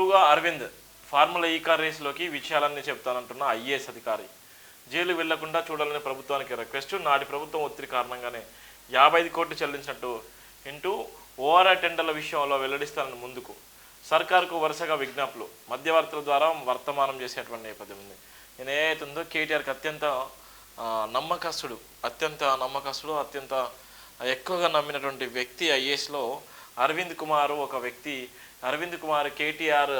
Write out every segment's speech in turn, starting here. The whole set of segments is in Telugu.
ట్రూగా అరవింద్ ఫార్ములా ఈ కార్ రేసులోకి విషయాలన్నీ చెప్తానంటున్న ఐఏఎస్ అధికారి. జైలు వెళ్ళకుండా చూడాలని ప్రభుత్వానికి రిక్వెస్ట్ నాటి ప్రభుత్వం ఒత్తిడి కారణంగానే యాభై ఐదు కోట్లు చెల్లించినట్టు ఇంటూ ఓఆర్ఆర్ టెండర్ల విషయంలో వెల్లడిస్తానని ముందుకు. సర్కార్కు వరుసగా విజ్ఞాపులు మధ్యవర్తుల ద్వారా వర్తమానం చేసేటువంటి నేపథ్యం ఉంది. నేను ఏదైతుందో కేటీఆర్కి అత్యంత నమ్మకస్తుడు అత్యంత నమ్మకస్తుడు అత్యంత ఎక్కువగా నమ్మినటువంటి వ్యక్తి ఐఏఎస్లో అరవింద్ కుమార్ ఒక వ్యక్తి. అరవింద్ కుమార్ కేటీఆర్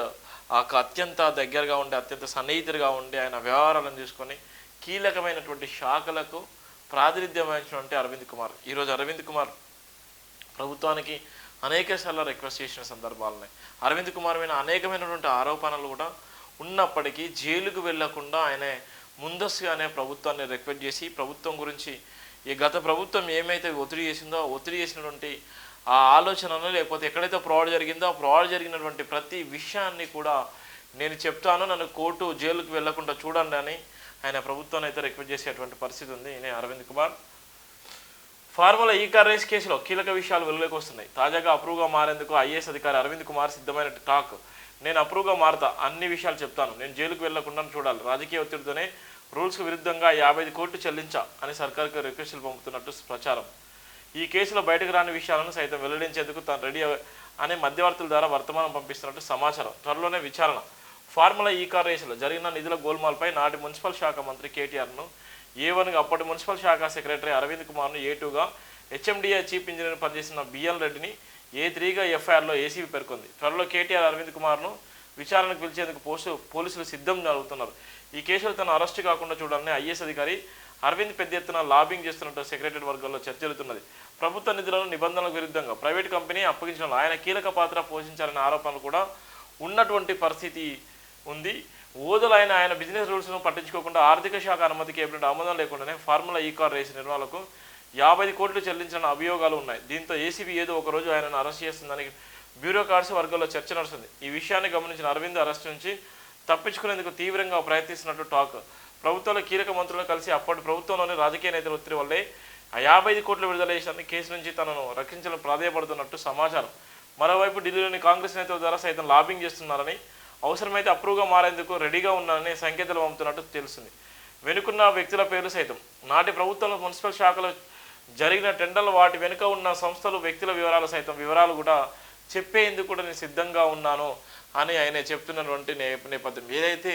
ఒక అత్యంత దగ్గరగా ఉండి అత్యంత సన్నిహితుడిగా ఉండి ఆయన వ్యవహారాలను చూసుకొని కీలకమైనటువంటి శాఖలకు ప్రాతినిధ్యం వహించినటువంటి అరవింద్ కుమార్. ఈరోజు అరవింద్ కుమార్ ప్రభుత్వానికి అనేక సార్లు రిక్వెస్ట్ చేసిన సందర్భాలు ఉన్నాయి అరవింద్ కుమార్ మీద అనేకమైనటువంటి ఆరోపణలు కూడా ఉన్నప్పటికీ జైలుకు వెళ్ళకుండా ఆయన ముందస్తుగానే ప్రభుత్వాన్ని రిక్వెస్ట్ చేసి ప్రభుత్వం గురించి ఈ గత ప్రభుత్వం ఏమైతే ఒత్తిడి చేసిందో ఒత్తిడి చేసినటువంటి ఆ ఆలోచనను లేకపోతే ఎక్కడైతే ఫ్రాడ్ జరిగిందో ఆ ఫ్రాడ్ జరిగినటువంటి ప్రతి విషయాన్ని కూడా నేను చెప్తాను. నన్ను కోర్టు జైలుకు వెళ్ళకుండా చూడండి అని ఆయన ప్రభుత్వాన్ని అయితే రిక్వెస్ట్ చేసేటువంటి పరిస్థితి ఉంది. నేను Aravind Kumar. Formula E car race కేసులో కీలక విషయాలు వెలుగులోకి వస్తున్నాయి. తాజాగా అప్రూవ్గా మారేందుకు ఐఏఎస్ అధికారి అరవింద్ కుమార్ సిద్ధమైన టాక్. నేను అప్రూవ్గా మారతా అన్ని విషయాలు చెప్తాను. నేను జైలుకు వెళ్ళకుండా చూడాలి. రాజకీయ ఒత్తిడితోనే రూల్స్కు విరుద్ధంగా యాభై ఐదు కోట్లు చెల్లించా అని సర్కార్కి రిక్వెస్టులు పంపుతున్నట్టు ప్రచారం. ఈ కేసులో బయటకు రాని విషయాలను సైతం వెల్లడించేందుకు తాను రెడీ అనే మధ్యవర్తుల ద్వారా వర్తమానం పంపిస్తున్నట్టు సమాచారం. త్వరలోనే విచారణ. ఫార్ములా ఈ కార్ రేసులో జరిగిన నిధుల గోల్మాల్పై నాటి మున్సిపల్ శాఖ మంత్రి కేటీఆర్ను ఏ వన్గా అప్పటి మున్సిపల్ శాఖ సెక్రటరీ అరవింద్ కుమార్ను ఏ టూగా హెచ్ఎండిఏ చీఫ్ ఇంజనీర్ పనిచేసిన బిఎల్ రెడ్డిని ఏ త్రీగా ఎఫ్ఐఆర్లో ఏసీబీ పేర్కొంది. త్వరలో కేటీఆర్ అరవింద్ కుమార్ను విచారణకు పిలిచేందుకు పోస్టు పోలీసులు సిద్ధం జరుగుతున్నారు ఈ కేసులో తను అరెస్టు కాకుండా చూడాలని ఐఏఎస్ అధికారి అరవింద్ పెద్ద ఎత్తున లాబింగ్ చేస్తున్నట్టు సెక్రటరీ వర్గాల్లో చర్చ జరుగుతున్నది ప్రభుత్వ నిధులను నిబంధనలకు విరుద్ధంగా ప్రైవేట్ కంపెనీ అప్పగించడంలో ఆయన కీలక పాత్ర పోషించాలనే ఆరోపణలు కూడా ఉన్నటువంటి పరిస్థితి ఉంది. ఓదలైన ఆయన బిజినెస్ రూల్స్ను పట్టించుకోకుండా ఆర్థిక శాఖ అనుమతి కేబినెట్ ఆమోదం లేకుండానే ఫార్ములా ఈ కార్ రేసు నిర్వహణకు యాభై కోట్లు చెల్లించిన అభియోగాలు ఉన్నాయి. దీంతో ఏసీబీ ఏదో ఒక రోజు ఆయనను అరెస్ట్ చేస్తుందని బ్యూరోక్రాట్స్ వర్గాల్లో చర్చ నడుస్తుంది. ఈ విషయాన్ని గమనించిన అరవింద్ అరెస్ట్ నుంచి తప్పించుకునేందుకు తీవ్రంగా ప్రయత్నిస్తున్నట్టు టాక్. ప్రభుత్వంలో కీలక మంత్రులను కలిసి అప్పటి ప్రభుత్వంలోని రాజకీయ నేతల ఒత్తిడి వల్లే ఆ యాభై ఐదు కోట్లు విడుదల చేసిన కేసు నుంచి తనను రక్షించడం ప్రాధాయపడుతున్నట్టు సమాచారం. మరోవైపు ఢిల్లీలోని కాంగ్రెస్ నేతల ద్వారా సైతం లాబింగ్ చేస్తున్నారని అవసరమైతే అప్రూవ్గా మారేందుకు రెడీగా ఉన్నారని సంకేతాలు పంపుతున్నట్టు తెలుస్తుంది. వెనుకున్న వ్యక్తుల పేర్లు సైతం. నాటి ప్రభుత్వంలో మున్సిపల్ శాఖలో జరిగిన టెండర్లు వాటి వెనుక ఉన్న సంస్థలు వ్యక్తుల వివరాలు సైతం. వివరాలు కూడా చెప్పేందుకు కూడా నేను సిద్ధంగా ఉన్నాను అని ఆయన చెప్తున్నటువంటి నేపథ్యం. ఏదైతే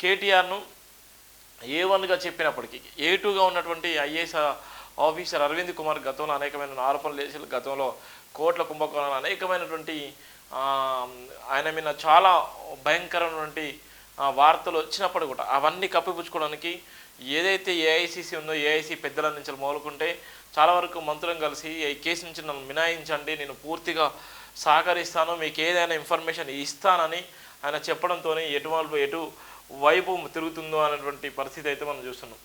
కేటీఆర్ను ఏ వన్గా చెప్పినప్పటికీ ఏ టూగా ఉన్నటువంటి ఐఏఎస్ ఆఫీసర్ అరవింద్ కుమార్ గతంలో అనేకమైన ఆరోపణలు చేసి గతంలో కోట్ల కుంభకోణాలు అనేకమైనటువంటి ఆయన మీద చాలా భయంకరమైనటువంటి వార్తలు వచ్చినప్పుడు కూడా అవన్నీ కప్పిపుచ్చుకోవడానికి ఏదైతే ఏఐసిసి ఉందో ఏఐసి పెద్దల నుంచి మొదలుకుంటే చాలా వరకు మంత్రులను కలిసి ఈ కేసు నుంచి నన్ను మినాయించండి నేను పూర్తిగా సహకరిస్తాను మీకు ఏదైనా ఇన్ఫర్మేషన్ ఇస్తానని ఆయన చెప్పడంతోనే ఎటు ఎటు వైపు తిరుగుతుందో అనేటువంటి పరిస్థితి అయితే మనం చూస్తున్నాం.